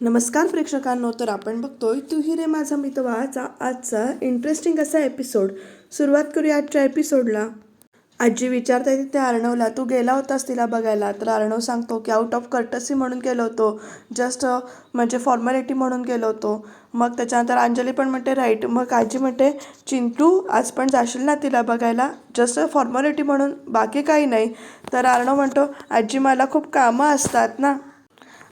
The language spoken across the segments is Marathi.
नमस्कार प्रेक्षकांनो तर आपण बघतोय तू ही रे माझा मितवाचा आजचा इंटरेस्टिंग असा एपिसोड सुरुवात करूया आजच्या एपिसोडला आजी विचारता येते ते अर्णवला तू गेला होतास तिला बघायला? तर अर्णव सांगतो की आउट ऑफ कर्टसी म्हणून गेलो होतो. जस्ट म्हणजे फॉर्मॅलिटी म्हणून गेलो होतो. मग त्याच्यानंतर अंजली पण म्हणते राईट मग आजी म्हणते चिंटू आज पण जाशील ना तिला बघायला? जस्ट फॉर्मॅलिटी म्हणून बाकी काही नाही. तर अर्णव म्हणतो आजी मला खूप कामं असतात ना.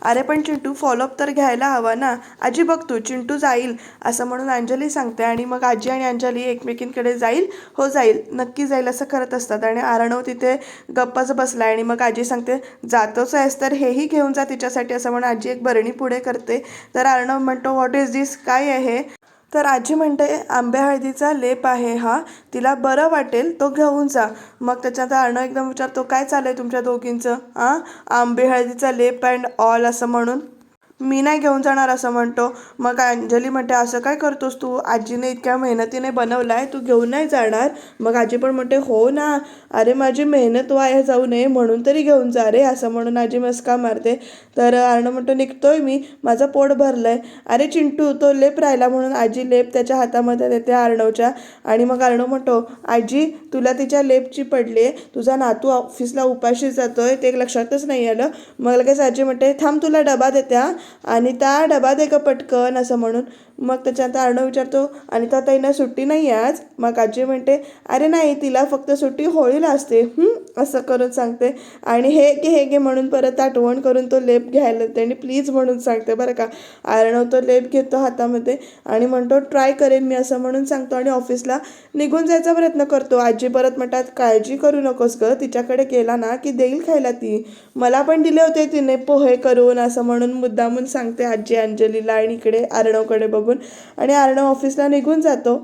अरे पण चिंटू फॉलोअप तर घ्यायला हवा ना. आजी बघ तू चिंटू जाईल असं म्हणून अंजली सांगते. आणि मग आजी आणि अंजली एकमेकींकडे जाईल हो जाईल नक्की जाईल असं करत असतात. आणि आरणव तिथे गप्पच बसला आणि मग आजी सांगते जातोच आहेस तर हेही घेऊन जा तिच्यासाठी असं म्हणून आजी एक बरणी पुढे करते. तर आरणव म्हणतो व्हॉट इज दिस काय आहे तर आजी म्हणते आंब्या हळदीचा लेप आहे हा तिला बरं वाटेल तो घेऊन जा. मग त्याच्यात अर्णव एकदम विचारतो काय चालू आहे तुमच्या दोघींचं? हां आंबे हळदीचा लेप अँड ऑल असं म्हणून? मी नाही घेऊन जाणार असं म्हणतो. मग अंजली म्हणते असं काय करतोस तू? आजीने इतक्या मेहनतीने बनवला आहे तू घेऊन नाही जाणार. मग आजी पण म्हणते हो ना. अरे माझी मेहनत वाया जाऊ नये म्हणून तरी घेऊन जा रे असं म्हणून आजी मस्का मारते. तर अर्णव म्हणतो निघतोय मी. माझं पोट भरलं आहे अरे चिंटू तो लेप राहिला म्हणून आजी लेप त्याच्या हातामध्ये देते अर्णवच्या आणि मग अर्णव म्हणतो आजी तुला तिच्या लेपची पडली आहे. तुझा नातू ऑफिसला उपाशी जातोय. ते लक्षातच नाही आलं. मग लगेच आजी म्हणते थांब तुला डबा देते हा. आणि त्या डबा दे का पटकन असं म्हणून मग त्याच्यानंतर अर्णव विचारतो आणि त्या ताईंना सुट्टी नाही आहे आज? मग आजी म्हणते अरे नाही तिला फक्त सुट्टी होळीला असते. असं करून सांगते. आणि हे घे हे घे म्हणून परत आठवण करून तो लेप घ्यायला येते आणि प्लीज म्हणून सांगते बरं का. अर्णव तो लेप घेतो हातामध्ये आणि म्हणतो ट्राय करेन मी असं म्हणून सांगतो आणि ऑफिसला निघून जायचा प्रयत्न करतो. आजी परत म्हणतात काळजी करू नकोस ग तिच्याकडे गेला ना की देईल खायला ती. मला पण दिले होते तिने पोहे करून असं म्हणून मुद्दामून सांगते आजी अंजलीला आणि इकडे अर्णवकडे बघून. आणि अर्णव ऑफिसला निघून जातो.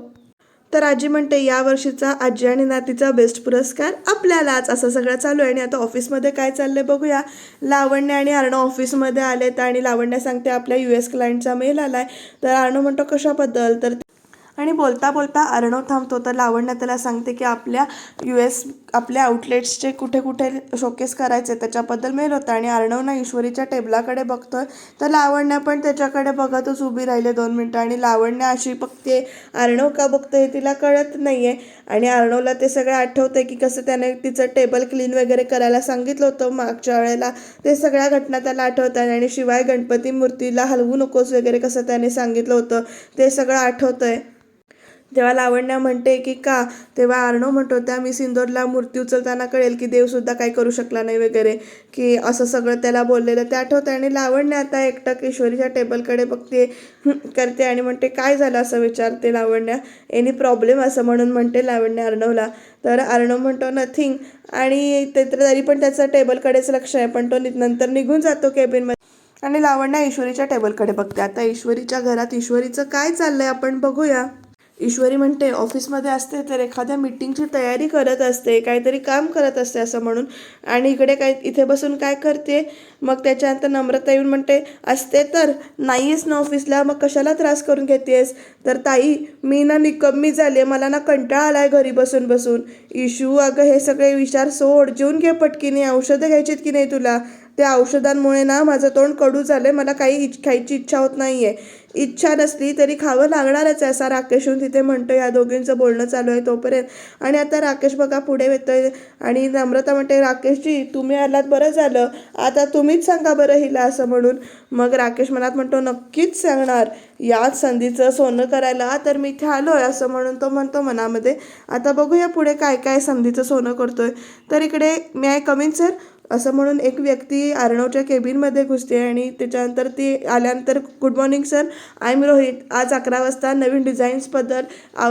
तर आजी म्हणते या वर्षीचा आजी आणि नातीचा बेस्ट पुरस्कार आपल्यालाच. असं सगळं चालू आहे. आणि आता ऑफिसमध्ये काय चाललंय बघूया. लावण्य आणि अर्णव ऑफिसमध्ये आलेत. आणि लावण्य सांगते आपल्या यू एस क्लायंटचा मेल आलाय. तर अर्णव म्हणतो कशाबद्दल? तर आणि बोलता बोलता अर्णव थांबतो. तर लावण्य त्याला सांगते की आपल्या यू एस आपल्या आउटलेट्सचे कुठे कुठे शोकेस करायचे त्याच्याबद्दल मेल होता आणि अर्णव ना ईश्वरीच्या टेबलाकडे बघतोय. तर लावण्य पण त्याच्याकडे बघतच उभी राहिले दोन मिनटं आणि लावण्य अशी बघते अर्णव का बघतं हे तिला कळत नाही आहे आणि अर्णवला ते सगळं आठवतंय की कसं त्याने तिचं टेबल क्लीन वगैरे करायला सांगितलं होतं मागच्या वेळेला. ते सगळ्या घटना त्याला आठवतात आणि शिवाय गणपती मूर्तीला हलवू नकोस वगैरे कसं त्याने सांगितलं होतं ते सगळं आठवतं आहे तेव्हा लावण्या म्हणते की का? तेव्हा अर्णव म्हणतो त्या मी सिंदोरला मूर्ती उचलताना कळेल की देवसुद्धा काही करू शकला नाही वगैरे. की असं सगळं त्याला बोललेलं ते आठवतं आणि लावण्य आता एकटक ईश्वरीच्या टेबलकडे बघते करते आणि म्हणते काय झालं असं विचारते लावण्या? एनी प्रॉब्लेम असं म्हणून म्हणते लावण्य अर्णवला तर अर्णव म्हणतो नथिंग. आणि ते तर तरी पण त्याचं टेबलकडेच लक्ष आहे पण तो नि- नंतर निघून जातो केबिनमध्ये. आणि लावण्या ईश्वरीच्या टेबलकडे बघते. आता ईश्वरीच्या घरात ईश्वरीचं काय चाललंय आपण बघूया. ईश्वरी म्हणते ऑफिसमध्ये असते तर एखाद्या मीटिंगची तयारी करत असते काहीतरी काम करत असते असं म्हणून. आणि इकडे काय इथे बसून काय करते? मग त्याच्यानंतर नम्रता येऊन म्हणते असते तर नाहीयेस ना ऑफिसला मग कशाला त्रास करून घेतेस तर ताई मी ना निकम्मी झाली आहे मला ना कंटाळा आलाय घरी बसून बसून. इशू अगं हे सगळे विचार सोड जेवून घे पटकीने औषधं घ्यायचीत की नाही तुला? त्या औषधांमुळे ना माझं तोंड कडू झालं आहे मला काही इच खायची इच्छा होत नाही आहे इच्छा नसली तरी खावं लागणारच आहे असा राकेश येऊन तिथे म्हणतो या दोघींचं बोलणं चालू आहे तोपर्यंत. आणि आता राकेश बघा पुढे येतोय. आणि नम्रता म्हणते राकेशजी तुम्ही आलात बरं झालं. आता तुम्हीच सांगा बरं हिला असं म्हणून. मग राकेश मनात म्हणतो नक्कीच सांगणार. याच संधीचं सोनं करायला तर मी इथे आलो आहे असं म्हणून तो म्हणतो मनामध्ये. आता बघूया पुढे काय काय संधीचं सोनं करतोय. तर इकडे मी आय कमिन सर असं म्हणून एक व्यक्ती अर्णवच्या केबिनमध्ये घुसते आणि त्याच्यानंतर ती आल्यानंतर good morning sir. I am Rohit. आज अकरा वाजता नवीन डिझाईन्सबद्दल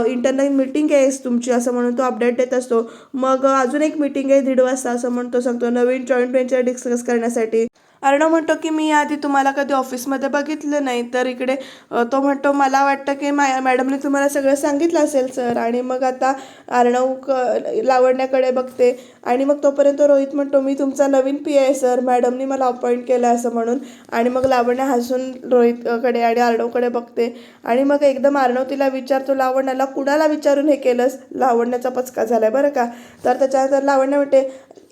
इंटरनल मीटिंग आहे तुमची असं म्हणून तो अपडेट देत असतो. मग अजून एक मीटिंग आहे दीड वाजता असं म्हणतो सांगतो नवीन जॉईंट व्हेंचर डिस्कस करण्यासाठी. अर्णव म्हणतो की मी आधी तुम्हाला कधी ऑफिसमध्ये बघितलं नाही तर इकडे तो म्हणतो मला वाटतं की मा मॅडमने तुम्हाला सगळं सांगितलं असेल सर. आणि मग आता अर्णव क लावण्याकडे बघते. आणि मग तोपर्यंत रोहित म्हणतो मी तुमचा नवीन पी आहे सर. मॅडमनी मला अपॉइंट केलं आहे असं म्हणून. आणि मग लावण्य हसून रोहितकडे आणि अर्णवकडे बघते. आणि मग एकदम अर्णव तिला विचारतो लावण्याला कुणाला विचारून हे केलंस? लावण्याचा पचका झाला आहे बरं का? तर त्याच्यानंतर लावण्य म्हणते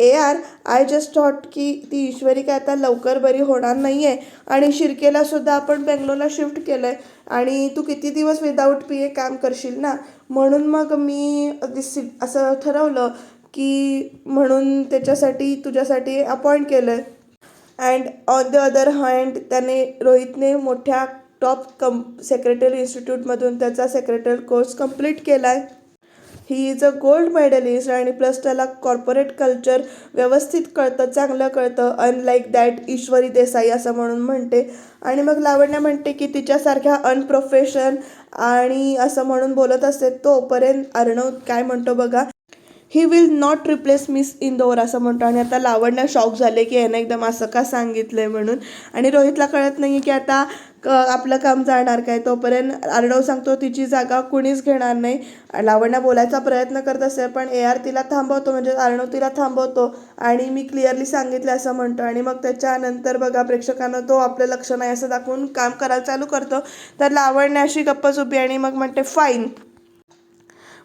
ए आर आय जस्ट थॉट की ती ईश्वरी काय आता लवकर बरी होणार नाही आहे आणि शिर्केला सुद्धा आपण बेंगलोरला शिफ्ट केलं आहे आणि तू किती दिवस विदाऊट पी ए काम करशील ना? म्हणून मग मी दिसी असं ठरवलं की म्हणून त्याच्यासाठी तुझ्यासाठी अपॉइंट केलं आहे and on the other hand त्याने रोहितने मोठ्या टॉप कम सेक्रेटरी इन्स्टिट्यूटमधून त्याचा सेक्रेटरी कोर्स कंप्लीट केला आहे he is a gold medallist आणि प्लस त्याला कॉर्पोरेट कल्चर व्यवस्थित कळतं चांगलं कळतं अनलाईक दॅट ईश्वरी देसाई असं म्हणून म्हणते. आणि मग लावण्या म्हणते की तिच्यासारख्या अनप्रोफेशन आणि असं म्हणून बोलत असते तोपर्यंत अर्णव काय म्हणतो बघा he will not replace miss Indore असं म्हणतो. आणि आता लावण्या शॉक झाले की यानं एकदम असं का सांगितलं आहे म्हणून. आणि रोहितला कळत नाही की आता क आपलं काम जाणार काय? तोपर्यंत अर्णव सांगतो तिची जागा कुणीच घेणार नाही. लावण्या बोलायचा प्रयत्न करत असेल पण ए आर तिला थांबवतो म्हणजे अर्णव तिला थांबवतो आणि मी क्लिअरली सांगितलं असं म्हणतो. आणि मग त्याच्यानंतर बघा प्रेक्षकांना तो आपलं लक्ष नाही असं दाखवून काम करायला चालू करतो. तर लावण्याशी गप्पच उभी आणि मग म्हणते फाईन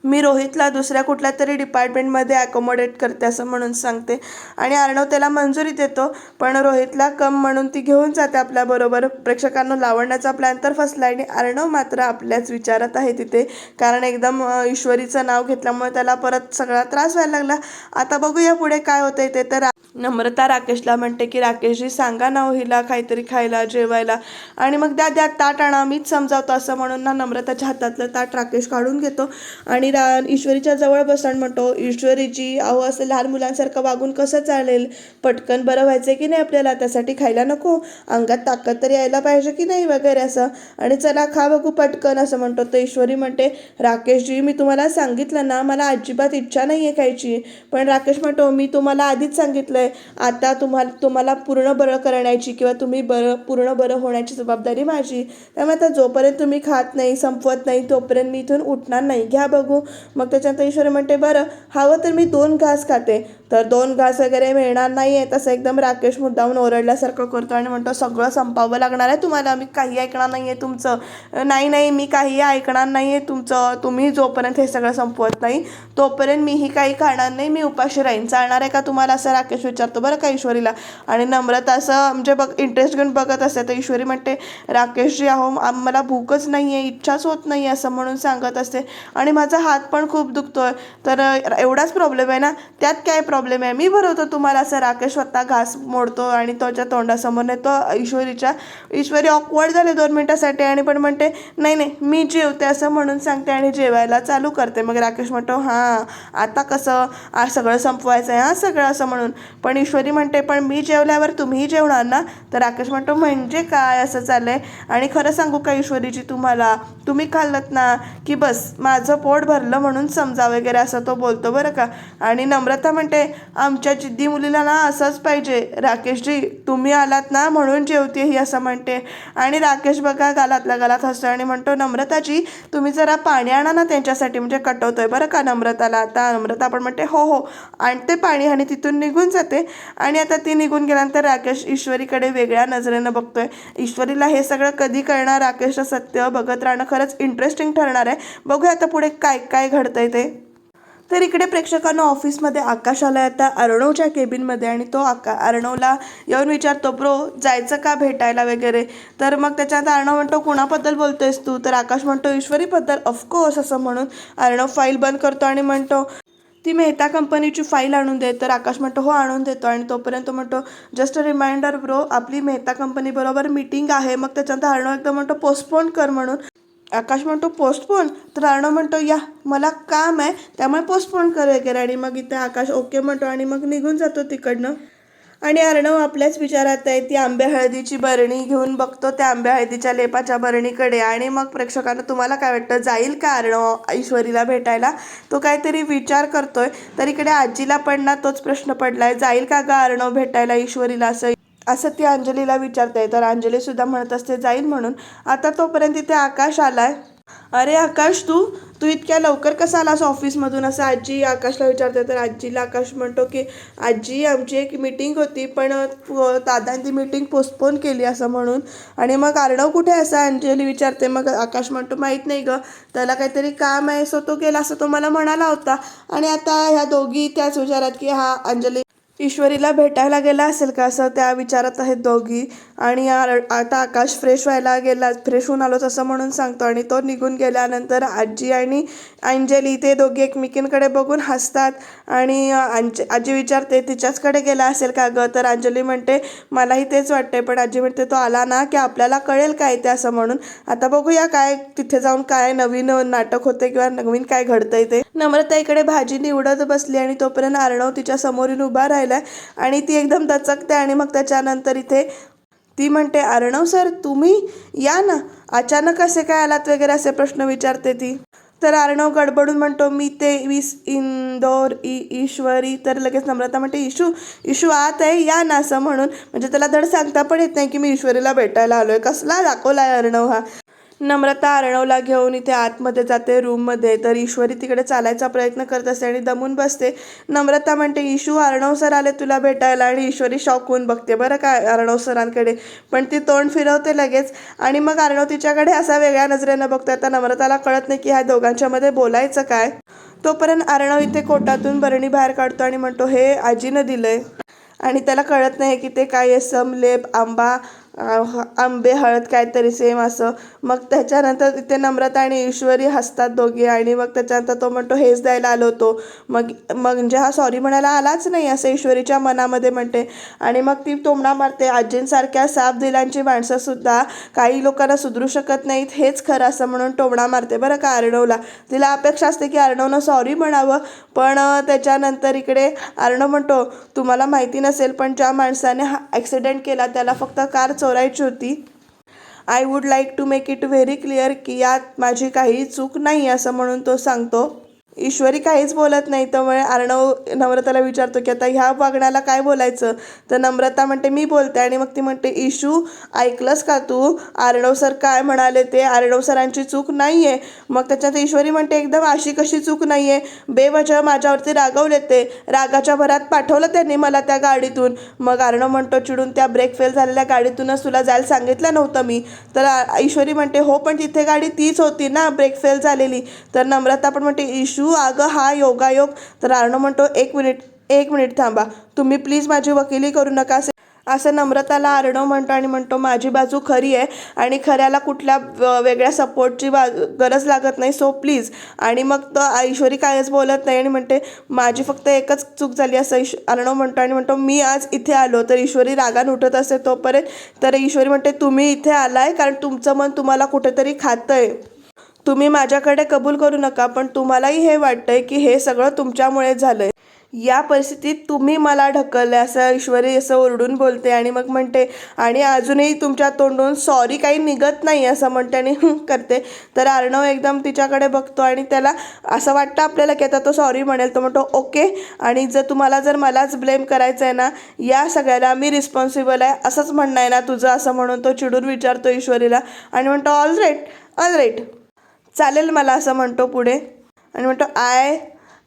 मी रोहितला दुसऱ्या कुठल्या तरी डिपार्टमेंटमध्ये ॲकोमोडेट करते असं म्हणून सांगते. आणि अर्णव त्याला मंजुरी देतो पण रोहितला कम म्हणून ती घेऊन जाते आपल्याबरोबर प्रेक्षकांना लावण्याचा प्लॅन तर फसला आणि अर्णव मात्र आपल्याच विचारात आहे तिथे. कारण एकदम ईश्वरीचं नाव घेतल्यामुळे त्याला परत सगळा त्रास व्हायला लागला. आता बघूया पुढे काय होतंय ते. तर नम्रता राकेशला म्हणते की राकेशजी सांगा ना हो हिला काहीतरी खायला जेवायला. आणि मग द्या द्या ताट आणा मीच समजावतो असं म्हणून ना नम्रताच्या हातातलं ताट राकेश काढून घेतो. आणि रा ईश्वरीच्या जवळ बसण म्हणतो ईश्वरीजी अहो असं लहान मुलांसारखं वागून कसं चालेल? पटकन बरं व्हायचं की नाही आपल्याला? त्यासाठी खायला नको? अंगात ताकद तर यायला पाहिजे की नाही? वगैरे असं. आणि चला खा बघू पटकन असं म्हणतो. तर ईश्वरी म्हणते राकेशजी मी तुम्हाला सांगितलं ना मला अजिबात इच्छा नाही आहे खायची. पण राकेश म्हणतो मी तुम्हाला आधीच सांगितलं आहे. आता तुम्हाला तुम्हाला पूर्ण बरं करण्याची किंवा तुम्ही बरं पूर्ण बरं होण्याची जबाबदारी माझी. त्यामुळे आता जोपर्यंत तुम्ही खात नाही संपवत नाही तोपर्यंत मी इथून उठणार नाही. घ्या बघू. मग त्याच्यानंतर ईश्वर म्हणते बरं हवं तर मी दोन घास खाते. तर दोन घास वगैरे मिळणार नाही आहे तसं एकदम राकेश मुद्दाहून ओरडल्यासारखं करतो आणि म्हणतो सगळं संपावं लागणार आहे तुम्हाला मी काही ऐकणार नाही आहे तुमचं. नाही नाही मी काही ऐकणार नाही आहे तुमचं तुम्ही जोपर्यंत हे सगळं संपवत नाही तोपर्यंत मीही काही खाणार नाही मी उपाशी राहीन. चालणार आहे का तुम्हाला? असं राकेश विचारतो बरं का ईश्वरीला? आणि नम्रता असं म्हणजे बघ इंटरेस्ट घेऊन बघत असते तर ईश्वरी म्हणते राकेशजी अहो मला भूकच नाही आहे इच्छाच होत नाही असं म्हणून सांगत असते. आणि माझा हात पण खूप दुखतोय. तर एवढाच प्रॉब्लेम आहे ना? त्यात काय प्रॉब्लेम प्रॉब्लेम आहे. मी भरवतो तुम्हाला असं राकेश स्वतः घास मोडतो आणि त्याच्या तोंडासमोर नाही तो ईश्वरीच्या ईश्वरी ऑकवर्ड झाले दोन मिनटासाठी. आणि पण म्हणते नाही नाही मी जेवते असं म्हणून सांगते आणि जेवायला चालू करते. मग राकेश म्हणतो हां आता कसं? आज सगळं संपवायचं आहे हां सगळं असं म्हणून. पण ईश्वरी म्हणते पण मी जेवल्यावर तुम्हीही जेवणार ना? तर राकेश म्हणतो म्हणजे काय असं चाललं आहे आणि खरं सांगू का ईश्वरीची तुम्हाला? तुम्ही खाल्लत ना की बस माझं पोट भरलं म्हणून समजा वगैरे असं तो बोलतो बरं का. आणि नम्रता म्हणते आमच्या जिद्दी मुलीला ना असंच पाहिजे. राकेशजी तुम्ही आलात ना म्हणून जेवते ही असं म्हणते. आणि राकेश बघा गालातल्या गालात हसतो आणि म्हणतो नम्रताजी तुम्ही जरा पाणी आणा ना त्यांच्यासाठी म्हणजे कटवतोय बरं का नम्रताला. आता नम्रता पण म्हणते हो हो आणते पाणी आणि तिथून निघून जाते. आणि आता ती निघून गेल्यानंतर राकेश ईश्वरीकडे वेगळ्या नजरेनं बघतोय. ईश्वरीला हे सगळं कधी कळणार? राकेशचं सत्य बघत राहणं खरंच इंटरेस्टिंग ठरणार आहे. बघूया आता पुढे काय काय घडतंय ते. तर इकडे प्रेक्षकांना ऑफिसमध्ये आकाश आला आता अर्णवच्या केबिनमध्ये आणि तो आका अर्णवला येऊन विचारतो ब्रो जायचं का भेटायला वगैरे? तर मग त्याच्यानंतर अर्णव म्हणतो कुणाबद्दल बोलतोयस तू? तर आकाश म्हणतो ईश्वरीबद्दल. ऑफकोर्स असं म्हणून अर्णव फाईल बंद करतो आणि म्हणतो ती मेहता कंपनीची फाईल आणून दे. तर आकाश म्हणतो हो आणून देतो. आणि तोपर्यंत म्हणतो जस्ट अ रिमाइंडर ब्रो आपली मेहता कंपनी बरोबर मीटिंग आहे. मग त्याच्यानंतर अर्णव एकदम म्हणतो पोस्टपोन कर म्हणून. आकाश म्हणतो पोस्टपोन तर अर्णव म्हणतो या मला काम आहे त्यामुळे पोस्टपोन कर वगैरे आणि मग इथे आकाश ओके म्हणतो आणि मग निघून जातो तिकडनं. आणि अर्णव आपल्याच विचारात आहे ती आंबे हळदीची बरणी घेऊन बघतो त्या आंबे हळदीच्या लेपाच्या बरणीकडे. आणि मग प्रेक्षकांना तुम्हाला काय वाटतं जाईल का अर्णव ईश्वरीला भेटायला? तो काहीतरी विचार करतोय. तर इकडे आजीला पण ना तोच प्रश्न पडलाय जाईल का गा अर्णव भेटायला ईश्वरीला असं असं ती अंजलीला विचारते तर अंजली सुद्धा म्हणत असते जाईल म्हणून. आता तोपर्यंत इथे आकाश आलाय. अरे आकाश तू? तू इतक्या लवकर कसा आलास ऑफिसमधून? असं आजी आकाशला विचारते तर आजीला आकाश म्हणतो की आजी आमची एक मीटिंग होती पण दादांनी दादाने ती मीटिंग पोस्टपोन केली असं म्हणून. आणि मग अर्णव कुठे? असं अंजली विचारते मग आकाश म्हणतो माहीत नाही गं. त्याला काहीतरी काम आहे सो तो गेला असं तो मला म्हणाला होता. आणि आता ह्या दोघी त्याच विचारात की हा अंजली ईश्वरीला भेटायला गेला असेल का असं त्या विचारत आहेत दोघी? आणि आता आकाश फ्रेश व्हायला गेला फ्रेश होऊन आलोच असं म्हणून सांगतो. आणि तो निघून गेल्यानंतर आजी आणि अंजली ते दोघी एकमेकींकडे बघून हसतात. आणि अ, आजी विचारते तिच्याचकडे गेला असेल का गं? तर अंजली म्हणते मलाही तेच वाटते पण आजी म्हणते तो आला ना की आपल्याला कळेल काय ते असं म्हणून. आता बघूया काय तिथे जाऊन काय नवीन नाटक होते किंवा नवीन काय घडतंय ते. नम्रता इकडे भाजी निवडत बसली आणि तोपर्यंत आर्णव तिच्या समोरून उभा राहिलाय. आणि ती एकदम दचकते आणि मग त्याच्यानंतर इथे ती म्हणते अर्णव सर तुम्ही या ना. अचानक असे काय आलात वगैरे असे प्रश्न विचारते ती. तर अर्णव गडबडून म्हणतो मी ते विस इंदोर ई ईश्वरी. तर लगेच नम्रता म्हणते इशू इशू आत आहे या ना असं म्हणून. म्हणजे त्याला धड सांगता पण येत नाही की मी ईश्वरीला भेटायला आलोय. कसला दाखवला आहे अर्णव हा. नम्रता अर्णवला घेऊन इथे आतमध्ये जाते रूममध्ये. तर ईश्वरी तिकडे चालायचा प्रयत्न करत असते आणि दमून बसते. नम्रता म्हणते इशू अर्णव सर आले तुला भेटायला. आणि ईश्वरी शॉक होऊन बघते बरं का अर्णव सरांकडे? पण ती तोंड फिरवते लगेच. आणि मग अर्णव तिच्याकडे असा वेगळ्या नजरेनं बघतो आता नम्रताला कळत नाही की ह्या दोघांच्या मध्ये बोलायचं काय. तोपर्यंत अर्णव इथे कोटातून बरणी बाहेर काढतो आणि म्हणतो हे आजीनं दिलंय. आणि त्याला कळत नाही की ते काय आहे समलेप आंबा आंबे हळद काहीतरी सेम असं. मग त्याच्यानंतर तिथे नम्रता आणि ईश्वरी हसतात दोघी आणि मग त्याच्यानंतर तो म्हणतो हेच द्यायला आलो होतो. मग मग म्हणजे हा सॉरी म्हणायला आलाच नाही असं ईश्वरीच्या मनामध्ये म्हणते. आणि मग ती तोंडा मारते. आजींसारख्या साप दिलांची माणसंसुद्धा काही लोकांना सुधरू शकत नाहीत. हेच खरं असं म्हणून टोमणा मारते. बरं का अर्णवला तिला अपेक्षा असते की अर्णवनं सॉरी म्हणावं. पण त्याच्यानंतर इकडे अर्णव म्हणतो तुम्हाला माहिती नसेल पण ज्या माणसाने हा ॲक्सिडेंट केला त्याला फक्त कार चोरायची होती. I would like to make it very clear की यात माझी काही चूक नाही असं म्हणून तो सांगतो. ईश्वरी काहीच बोलत नाही. त्यामुळे अर्णव नम्रताला विचारतो की आता ह्या वागण्याला काय बोलायचं? तर नम्रता म्हणते मी बोलते. आणि मग ती म्हणते इशू ऐकलंस का तू? अर्णव सर काय म्हणाले ते? अर्णव सरांची चूक नाही आहे मग त्याच्यात ईश्वरी म्हणते एकदम अशी कशी चूक नाही आहे बेवजह माझ्यावरती रागवले ते रागाच्या भरात पाठवलं त्यांनी मला त्या गाडीतून. मग अर्णव म्हणतो चिडून त्या ब्रेक फेल झालेल्या गाडीतूनच तुला जायला सांगितलं नव्हतं मी. तर ईश्वरी म्हणते हो पण तिथे गाडी तीच होती ना ब्रेक फेल झालेली. तर नम्रता पण म्हणते इशू तू अगं हा योगायोग तर अर्णव म्हणतो एक मिनिट एक मिनिट थांबा. तुम्ही प्लीज माझी वकिली करू नका. असे असं नम्रताला अर्णव म्हणतो आणि म्हणतो माझी बाजू खरी आहे आणि खऱ्याला कुठल्या वेगळ्या सपोर्टची बा गरज लागत नाही सो प्लीज. आणि मग तर ऐश्वरी कायच बोलत नाही आणि म्हणते माझी फक्त एकच चूक झाली असं ईश अर्णव म्हणतो आणि म्हणतो मी आज इथे आलो तर ईश्वरी रागान उठत असते तोपर्यंत. तर ईश्वरी म्हणते तुम्ही इथे आलाय कारण तुमचं मन तुम्हाला कुठेतरी खातं आहे तुम्ही माझ्याकडे कबूल करू नका पण तुम्हालाही हे वाटतंय की हे सगळं तुमच्यामुळे झालंय. या परिस्थितीत तुम्ही मला ढकललं असं ईश्वरी असं ओरडून बोलते आणि मग म्हणते आणि अजूनही तुमच्या तोंडून सॉरी काही निघत नाही असं म्हणते आणि करते. तर अर्णव एकदम तिच्याकडे बघतो आणि त्याला असं वाटतं आपल्याला की आता तो सॉरी म्हणेल. तो म्हणतो ओके आणि जर तुम्हाला जर मलाच ब्लेम करायचं आहे ना या सगळ्याला मी रिस्पॉन्सिबल आहे असंच म्हणणं आहे ना तुझं असं म्हणून तो चिडून विचारतो ईश्वरीला आणि म्हणतो ऑल राईट ऑल राईट चालेल मला असं म्हणतो पुढे. आणि म्हणतो आय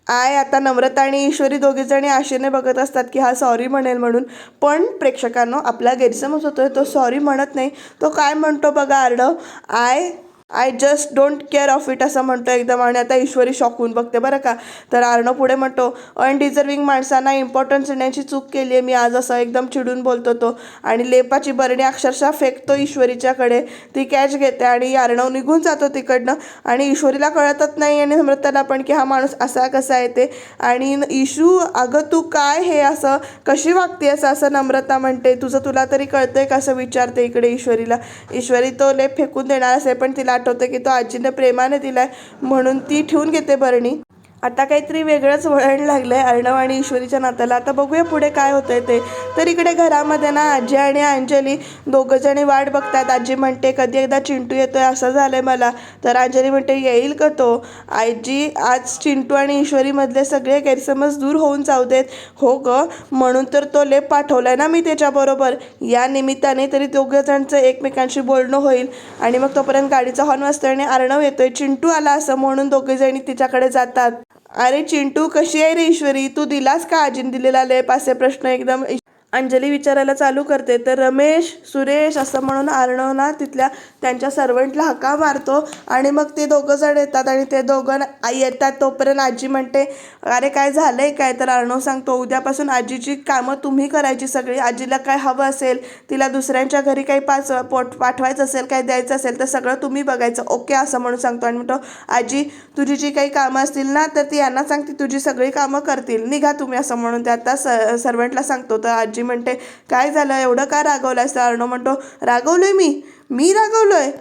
आय आता नम्रता आणि ईश्वरी दोघीजणी आशेने बघत असतात की हा सॉरी म्हणेल म्हणून. पण प्रेक्षकांनो आपला गैरसमज होतोय तो सॉरी म्हणत नाही. तो काय म्हणतो बघा Arnav I I just don't care of it असं म्हणतो एकदम. आणि आता ईश्वरी शॉकून बघते बरं का. तर आर्णव पुढे म्हणतो अनडिझर्विंग माणसांना इम्पॉर्टन्स देण्याची चूक केली आहे. मी आज असं एकदम चिडून बोलतो तो. आणि लेपाची बरणी अक्षरशः फेकतो ईश्वरीच्याकडे. ती कॅच घेते आणि अर्णव निघून जातो तिकडनं. आणि ईश्वरीला कळतच नाही आणि समृद्धाला पण की हा माणूस असा कसा आहे ते. आणि इशू अगं तू काय हे असं? कशी वागते असं असं नम्रता म्हणते. तुझं तुला तरी कळतंय का? असं विचारते इकडे ईश्वरीला. ईश्वरी तो लेप फेकून देणार असे पण तिला आठवतं की तो आजीने प्रेमाने दिलाय म्हणून ती ठेवून घेते बरणी. आता काहीतरी वेगळंच वळण लागलं आहे अर्णव आणि ईश्वरीच्या नात्याला. आता बघूया पुढे काय होतंय ते. तर इकडे घरामध्ये ना आजी आणि अंजली दोघं जणी वाट बघतात. आजी म्हणते कधी एकदा चिंटू येतोय असं झालंय मला. तर अंजली म्हणते येईल का तो? आजी आज चिंटू आणि ईश्वरीमधले सगळे गैरसमज दूर होऊन जाऊ देत. हो ग म्हणून तर तो लेप पाठवलाय ना मी त्याच्याबरोबर. या निमित्ताने तरी दोघं जणचं एकमेकांशी बोलणं होईल. आणि मग तोपर्यंत गाडीचा हॉर्न वाजतो आणि अर्णव येतोय चिंटू आला असं म्हणून दोघे जणी तिच्याकडे जातात. अरे चिंटू कशी आहे रे ईश्वरी? तू दिलास का आजीने दिलेला लेप असे प्रश्न एकदम अंजली विचारायला चालू करते तर रमेश सुरेश असं म्हणून अर्णव ना तिथल्या त्यांच्या सर्वंटला हका मारतो आणि मग ते दोघं जण येतात आणि ते दोघं आई येतात. तोपर्यंत आजी म्हणते अरे काय झालं आहे काय? तर अर्णव सांगतो उद्यापासून आजीची कामं तुम्ही करायची सगळी. आजीला काय हवं असेल तिला दुसऱ्यांच्या घरी काही पाच पोट पाठवायचं असेल काय द्यायचं असेल तर सगळं तुम्ही बघायचं. ओके असं म्हणून सांगतो आणि म्हणतो आजी तुझी जी काही कामं असतील ना तर ती यांना सांगते तुझी सगळी कामं करतील. निघा तुम्ही असं म्हणून ते आता स सर्वंटला सांगतो. तर आजी म्हणते काय झालं? एवढं का रागवलं असं अर्णव म्हणतो रागवलोय मी. मी रागवलोय.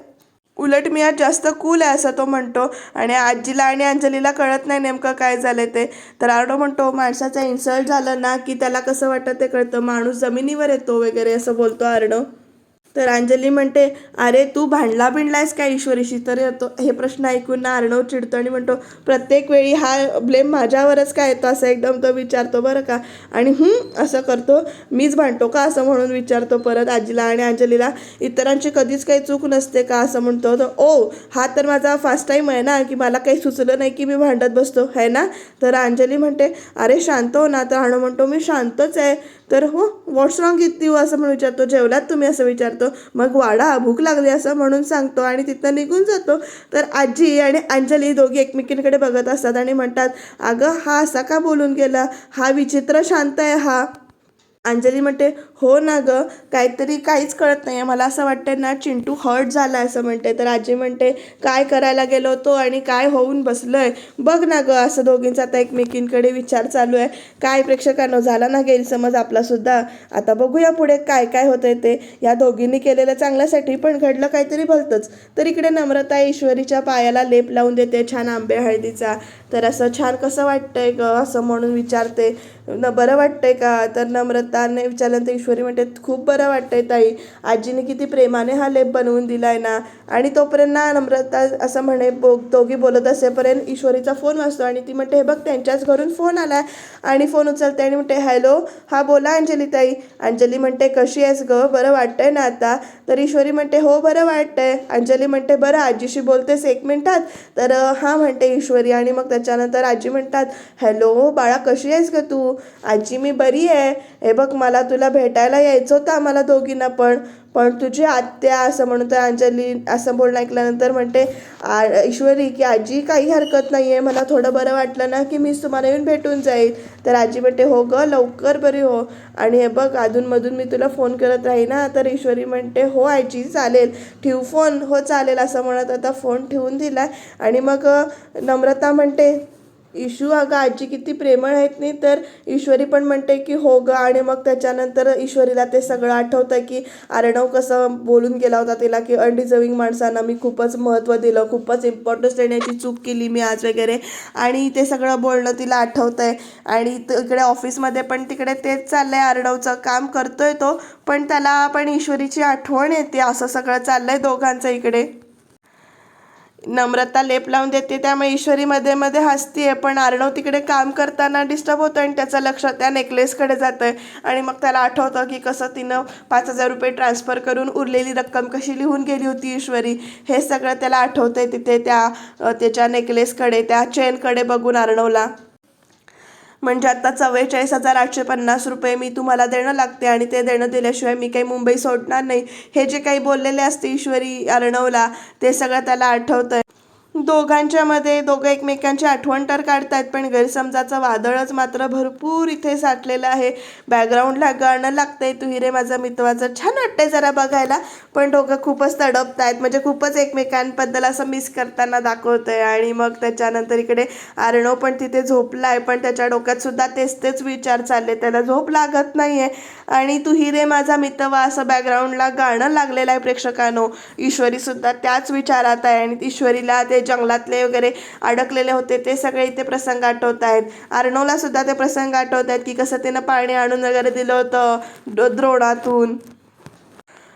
उलट मी आज जास्त कूल आहे असं तो म्हणतो. आणि आजीला आणि अंजलीला कळत नाही नेमकं काय झालं ते. तर आर्डो म्हणतो माणसाचा इन्सल्ट झालं ना की त्याला कसं वाटतं ते कळतं? माणूस जमिनीवर येतो वगैरे असं बोलतो आर्डो तर अंजली म्हणते अरे तू भांडला बिंडलायस का ईश्वरीशी? तर येतो हे प्रश्न ऐकून ना अर्णव चिडतो आणि म्हणतो प्रत्येक वेळी हा ब्लेम माझ्यावरच का येतो? असं एकदम तो विचारतो बरं का. आणि असं करतो मीच भांडतो का? असं म्हणून विचारतो परत आजीला आणि अंजलीला इतरांची कधीच काही चूक नसते का? असं म्हणतो. तर ओ हा तर माझा फास्ट टाईम आहे ना की मला काही सुचलं नाही की मी भांडत बसतो है ना? तर अंजली म्हणते अरे शांत हो ना. तर अर्णव म्हणतो मी शांतच आहे. तर हो व्हॉट्स रॉंग विथ यू असं म्हणून विचारतो जेवलात तुम्ही? असं विचारतो. मग वाडा भूक लागली असं म्हणून सांगतो आणि तिथं निघून जातो. तर आजी आणि अंजली दोघी एकमेकींकडे बघत असतात आणि म्हणतात अगं हा असा का बोलून गेला? हा विचित्र शांत आहे हा. अंजली म्हणते हो ना गं काहीतरी काहीच कळत नाही आहे मला असं वाटतंय ना चिंटू हर्ट झाला असं म्हणते. तर आजी म्हणते काय करायला गेलो होतो आणि काय होऊन बसलो आहे बघ ना गं असं दोघींचा आता एकमेकींकडे विचार चालू आहे. काय प्रेक्षकांनो झाला ना गैरसमज आपलासुद्धा आता बघूया पुढे काय काय होतंय ते. या दोघींनी केलेलं चांगल्यासाठी पण घडलं काहीतरी भलतंच. तर इकडे नम्रता ईश्वरीच्या पायाला लेप लावून देते छान आंबे हळदीचा. तर असं छान कसं वाटतंय ग? असं म्हणून विचारते. न बरं वाटतंय का? तर नम्रताने विचारल्यानंतर ईश्वरी म्हणते खूप बरं वाटतंय ताई. आजीने किती प्रेमाने हा लेप बनवून दिला आहे ना? आणि तोपर्यंत ना नम्रता असं म्हणे बो दोघी बोलत असेपर्यंत ईश्वरीचा फोन वाजतो आणि ती म्हणते हे बघ त्यांच्याच घरून फोन आलाय. आणि फोन उचलते आणि म्हणते हॅलो हा बोला अंजली ताई. अंजली म्हणते कशी आहेस ग? बरं वाटतंय ना आता? तर ईश्वरी म्हणते हो बरं वाटतंय. अंजली म्हणते बरं आजीशी बोलतेस एक मिनिटात. तर हां हा म्हणते ईश्वरी आणि मग त्याच्यानंतर आजी म्हणतात हॅलो बाळा कशी आहेस ग तू? आजी मी बरी आहे. हे बघ मला तुला भेटायला यायचं होतं आम्हाला दोघींना पण. पण तुझी आत्या असं म्हणून तर अंजली असं बोलणं ऐकल्यानंतर म्हणते आ ईश्वरी की आजी काही हरकत नाही आहे मला थोडं बरं वाटलं ना की मीच तुम्हाला येऊन भेटून जाईल. तर आजी म्हणते हो ग लवकर बरी हो. आणि हे बघ अधूनमधून मी तुला फोन करत राही ना तर ईश्वरी म्हणते हो आजी चालेल. ठेवू फोन. हो चालेल. असं म्हणत आता फोन ठेवून दिला आणि मग नम्रता म्हणते इशू अगं आजी किती प्रेमळ आहेत नाही तर ईश्वरी पण म्हणते की हो ग. आणि मग त्याच्यानंतर ईश्वरीला ते सगळं आठवतं की अर्णव कसं बोलून गेला होता तिला की अनडिझर्विंग माणसांना मी खूपच महत्त्व दिलं खूपच इम्पॉर्टन्स देण्याची चूक केली मी आज वगैरे. आणि ते सगळं बोलणं तिला आठवतं आहे आणि तिकडे ऑफिसमध्ये पण तिकडे तेच चाललं आहे अर्णवचं काम करतोय तो पण त्याला पण ईश्वरीची आठवण येते असं सगळं चाललं आहे दोघांचं इकडे. नम्रता लेप लावून देते. त्यामुळे ईश्वरी मध्ये मध्ये हसतीये. पण अर्णव तिकडे काम करताना डिस्टर्ब होतं आणि त्याचं लक्ष त्या नेकलेसकडे जातं आहे आणि मग त्याला आठवतं की कसं तिनं पाच हजार रुपये ट्रान्सफर करून उरलेली रक्कम कशी लिहून गेली होती ईश्वरी. हे सगळं त्याला आठवतंय तिथे त्या त्याच्या नेकलेसकडे त्या चेनकडे बघून अर्णवला म्हणजे आता चव्वेचाळीस हजार आठशे पन्नास रुपये मी तुम्हाला देणं लागते आणि ते देणं दिल्याशिवाय मी काही मुंबई सोडणार नाही. हे जे काही बोललेले असते ईश्वरी अर्णवला ते सगळं त्याला आठवतंय. दोघांच्या मध्ये दोघं एकमेकांची आठवण तर काढतात पण गैरसमजाचं वादळच मात्र भरपूर इथे साठलेलं आहे. बॅकग्राऊंडला गाणं लागतंय तू हिरे माझा मितवाचं. छान वाटतंय जरा बघायला पण दोघं खूपच तडपत आहेत म्हणजे खूपच एकमेकांबद्दल असं मिस करताना दाखवतंय. आणि मग त्याच्यानंतर इकडे आर्णव पण तिथे झोपला आहे पण त्याच्या डोक्यात सुद्धा तेच तेच विचार चालले. त्याला झोप लागत नाहीये. आणि तू हिरे माझा मितवा असं बॅकग्राऊंडला गाणं लागलेलं आहे प्रेक्षकांनो. ईश्वरी सुद्धा त्याच विचारात आहे आणि ईश्वरीला ते जंगलातले वगैरे अडकलेले होते ते सगळे इथे प्रसंग आठवत आहेत. अर्णवला सुद्धा ते प्रसंग आठवत आहेत की कसं त्यानं पाणी आणून वगैरे दिलं होतं द्रोणातून.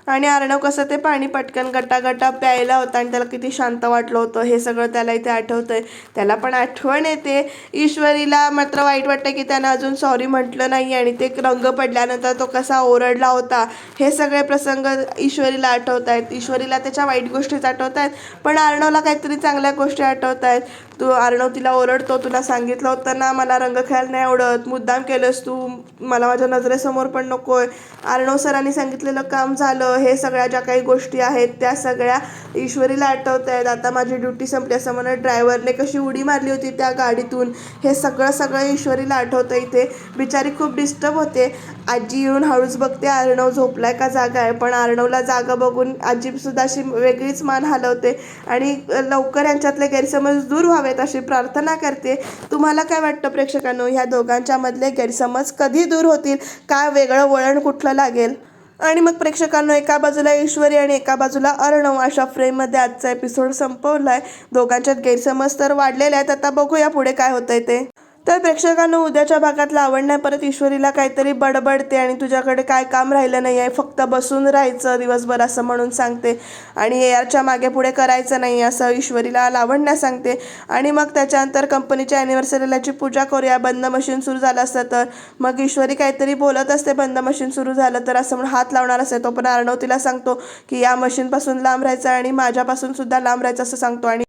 आणि अर्णव कसं ते पाणी पटकन गटा गटा प्यायला होता आणि त्याला किती शांत वाटलं होतं. हे सगळं त्याला इथे आठवतंय. त्याला पण आठवण येते. ईश्वरीला मात्र वाईट वाटतं की त्यानं अजून सॉरी म्हटलं नाही आणि ते रंग पडल्यानंतर तो कसा ओरडला होता. हे सगळे प्रसंग ईश्वरीला आठवत आहेत ईश्वरीला त्याच्या वाईट गोष्टीच आठवत आहेत पण अर्णवला काहीतरी चांगल्या गोष्टी आठवत आहेत तू अर्णव तिला ओरडतो तुला सांगितलं होतं ना मला रंग खेळायला नाही आवडत. मुद्दाम केलंस तू. मला माझ्या नजरेसमोर पण नकोय. अर्णव सरांनी सांगितलेलं काम झालं. हे सगळ्या ज्या काही गोष्टी आहेत त्या सगळ्या ईश्वरीला आठवत आहेत. आता माझी ड्युटी संपली असं म्हणत ड्रायव्हरने कशी उडी मारली होती त्या गाडीतून. हे सगळं सगळं ईश्वरीला आठवतं इथे. बिचारी खूप डिस्टर्ब होते. आजी येऊन हळूच बघते अर्णव झोपलाय का जागा आहे? पण अर्णवला जागा बघून आजीसुद्धा अशी वेगळीच मान हलवते आणि लवकर यांच्यातले गैरसमज दूर व्हावेत अशी प्रार्थना करते. तुम्हाला काय वाटतं प्रेक्षकांनो? ह्या दोघांच्या मधले गैरसमज कधी दूर होतील? काय वेगळं वळण कुठलं लागेल? आणि मग प्रेक्षकांनो एका बाजूला ईश्वरी आणि एका बाजूला अर्णव अशा फ्रेममध्ये आजचा एपिसोड संपवला आहे दोघांच्यात गैरसमज तर वाढलेले आहेत. आता बघूया पुढे काय होतंय ते. तर प्रेक्षकांनो उद्याच्या भागात आवडण्या परत ईश्वरीला काहीतरी बडबडते आणि तुझ्याकडे काय काम राहिलं नाही आहे फक्त बसून राहायचं दिवसभर असं म्हणून सांगते. आणि याच्या मागे पुढे करायचं नाही असं ईश्वरीला लावण्या सांगते. आणि मग त्याच्यानंतर कंपनीच्या ॲनिव्हर्सरीलाची पूजा करूया. बंद मशीन सुरू झालं असतं तर मग ईश्वरी काहीतरी बोलत असते बंद मशीन सुरू झालं तर असं म्हणून हात लावणार असते. तो पण अर्णव तिला सांगतो की या मशीनपासून लांब राहायचं आणि माझ्यापासून सुद्धा लांब राहायचं असं सांगतो. आणि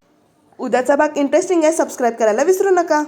उद्याचा भाग इंटरेस्टिंग आहे. सबस्क्राईब करायला विसरू नका.